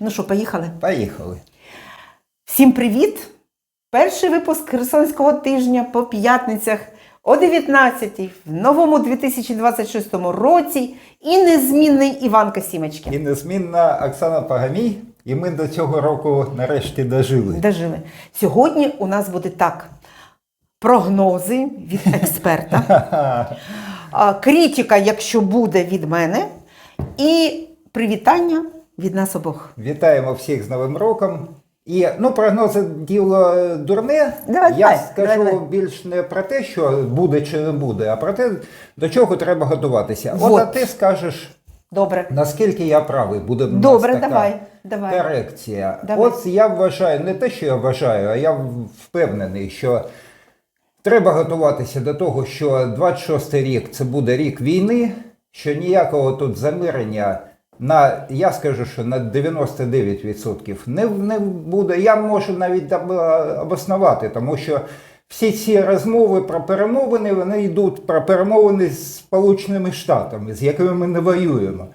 Ну що, поїхали? Поїхали. Всім привіт! Перший випуск Херсонського тижня по п'ятницях о 19-й в новому 2026 році і незмінний Іван Касімочки. І незмінна Оксана Пагамій, і ми до цього року нарешті дожили. Дожили. Сьогодні у нас буде так: прогнози від експерта, критика, якщо буде від мене, і привітання від нас обох. Вітаємо всіх з Новим роком. І ну, прогнози діло дурне. Давай, Я давай, скажу давай, більш не про те, що буде чи не буде, а про те, до чого треба готуватися. От Вот. а ти скажеш, Добре. наскільки я правий, буде в нас Добре, така давай, давай. корекція. Давай. От я вважаю, не те, що я вважаю, а я впевнений, що треба готуватися до того, що 26-й рік це буде рік війни, що ніякого тут замирення на, я скажу, що на 99% не, не буде. Я можу навіть об- обоснувати, тому що всі ці розмови про перемовини, вони йдуть про перемовини з Сполученими Штатами, з якими ми не воюємо.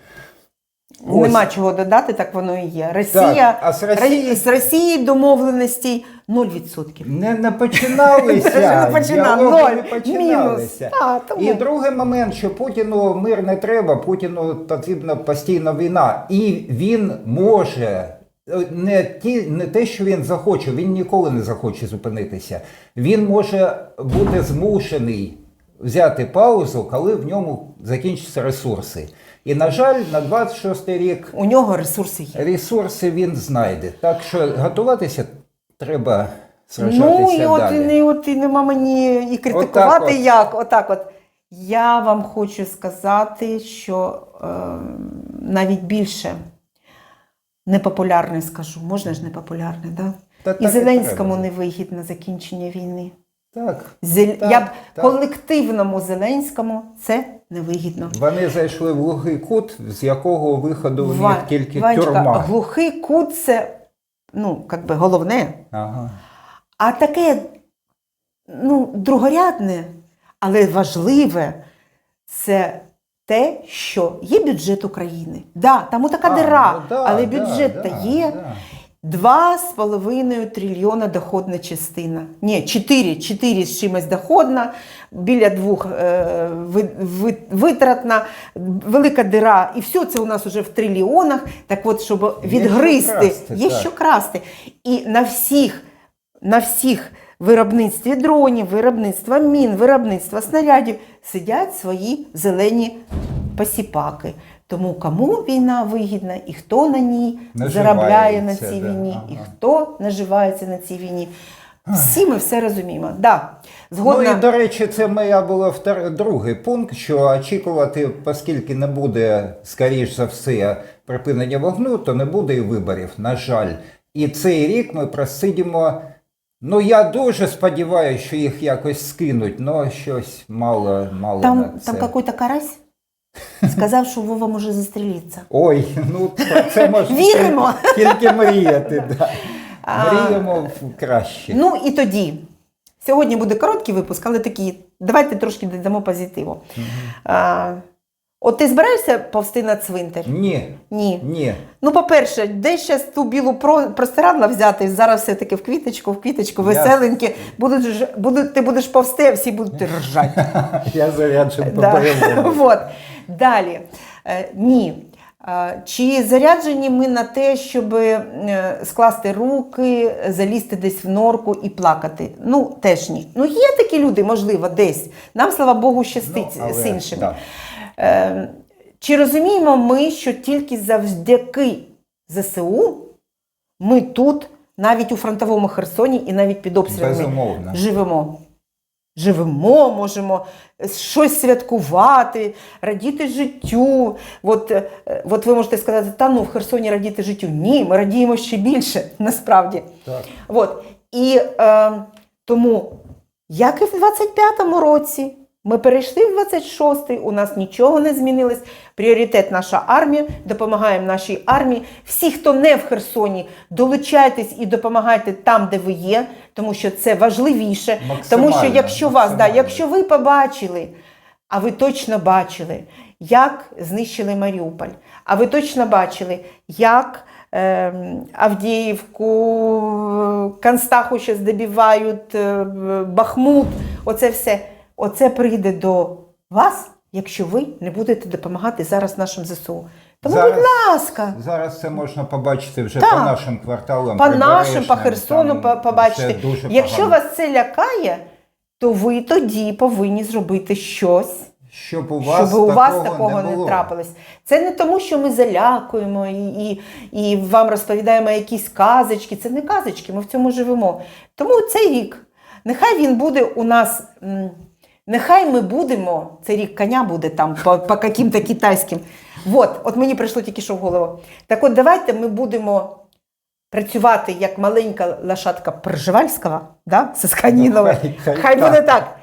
Ось. Нема чого додати, так воно і є. Росія, Так, а з Росії- з Росією домовленостей 0%. Не, не починалися. Не починав, не починалися. А, тому. І другий момент, що Путіну мир не треба, Путіну потрібна постійна війна. І він може. Не, ті, не те, що він захоче, він ніколи не захоче зупинитися. Він може бути змушений взяти паузу, коли в ньому закінчаться ресурси. І, на жаль, на 26 рік У нього ресурси є. ресурси він знайде. Так що готуватися треба Ну сражатися і от, і далі. не, от і нема мені і критикувати от. як. Отак от. Я вам хочу сказати, що е, навіть більше непопулярне скажу. Можна ж непопулярне, да? Та І так і Зеленському треба. не вигідно закінчення війни. Так. Зел... Так, Я б так. колективному Зеленському це невигідно. Вони зайшли в глухий кут, з якого виходу Ва- них тільки Ванечка, тюрма. глухий кут це ну, як би головне. Ага. А таке ну, другорядне, але важливе це те, що є бюджет України. Да, там така А, дира, ну да, але да, бюджет да, є. да. 2,5 трильйона доходна частина. Ні, 4, 4 з чимось доходна, біля двох е, ви- ви- витратна, велика дира. І все це у нас вже в трильйонах. Так от, щоб Є відгризти, що красти, є що красти. І на всіх, на всіх виробництві дронів, виробництва мін, виробництва снарядів сидять свої зелені посіпаки. Тому кому війна вигідна і хто на ній заробляє на цій Наживається, да. війні, і хто наживається на цій війні. Всі ми все розуміємо. Да, Ну і до речі, це моя була втор... другий пункт, що очікувати, оскільки не буде, скоріш за все, припинення вогню, то не буде і виборів, на жаль. І цей рік ми просидимо. Ну, я дуже сподіваюся, що їх якось скинуть, але щось мало, мало там, на це. там какой-то карась сказав, що Вова може застрілитися. Ой, ну це можна Віримо. тільки мріяти. Да. Мріємо краще. Ну і тоді. Сьогодні буде короткий випуск, але такий. Давайте трошки додамо позитиву. А, от ти збираєшся повсти на цвинтар? Ні, Ні. ні. Ну, по-перше, де ще ту білу про- простирадла взяти? Зараз все-таки в квіточку, в квіточку, Я- веселенькі. Будуть, будуть, ти будеш повсти, а всі будуть ржати. Я заряджен по Да. Вот. Далі. Е, Ні. Е, Чи заряджені ми на те, щоб е, скласти руки, залізти десь в норку і плакати? Ну, теж ні. Ну, є такі люди, можливо, десь. Нам, слава Богу, щастить Ну, але, з іншими. да. Чи розуміємо ми, що тільки завдяки ЗСУ ми тут, навіть у фронтовому Херсоні і навіть під обстрілами Безумовно. живемо? Живемо, можемо щось святкувати, радіти життю. От, е, от ви можете сказати, та ну в Херсоні радіти життю. Ні, ми радіємо ще більше, насправді. Так. От. І е, тому, як і в 25-му році, ми перейшли в 26-й, у нас нічого не змінилось. Пріоритет наша армія, допомагаємо нашій армії. Всі, хто не в Херсоні, долучайтесь і допомагайте там, де ви є, тому що це важливіше. Тому що якщо вас, да, якщо ви побачили, а ви точно бачили, як знищили Маріуполь, а ви точно бачили, як ем, Авдіївку, Констаху ще добивають, е, Бахмут. Оце все. Оце прийде до вас, якщо ви не будете допомагати зараз нашим ЗСУ. Тому, Зараз- будь ласка, Зараз це можна побачити вже Так. по нашим кварталам. по нашим, по Херсону там по- побачите. дуже Якщо погано. вас це лякає, то ви тоді повинні зробити щось. щоб у вас щоб у вас такого, такого не, не, трапилось. Це не тому, що ми залякуємо і, і, і вам розповідаємо якісь казочки. Це не казочки, ми в цьому живемо. Тому цей рік, нехай він буде у нас. Нехай ми будемо, цей рік коня буде там по, по каким-то китайським. От, от мені прийшло тільки що в голову. Так от давайте ми будемо працювати як маленька лошадка Пржевальського, да? Сосканінова. Хай- хай Хай буде так.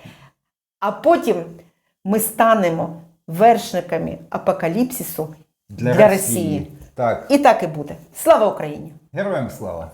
А потім ми станемо вершниками апокаліпсису для, Росії. Так, І так і буде. Слава Україні! героям слава.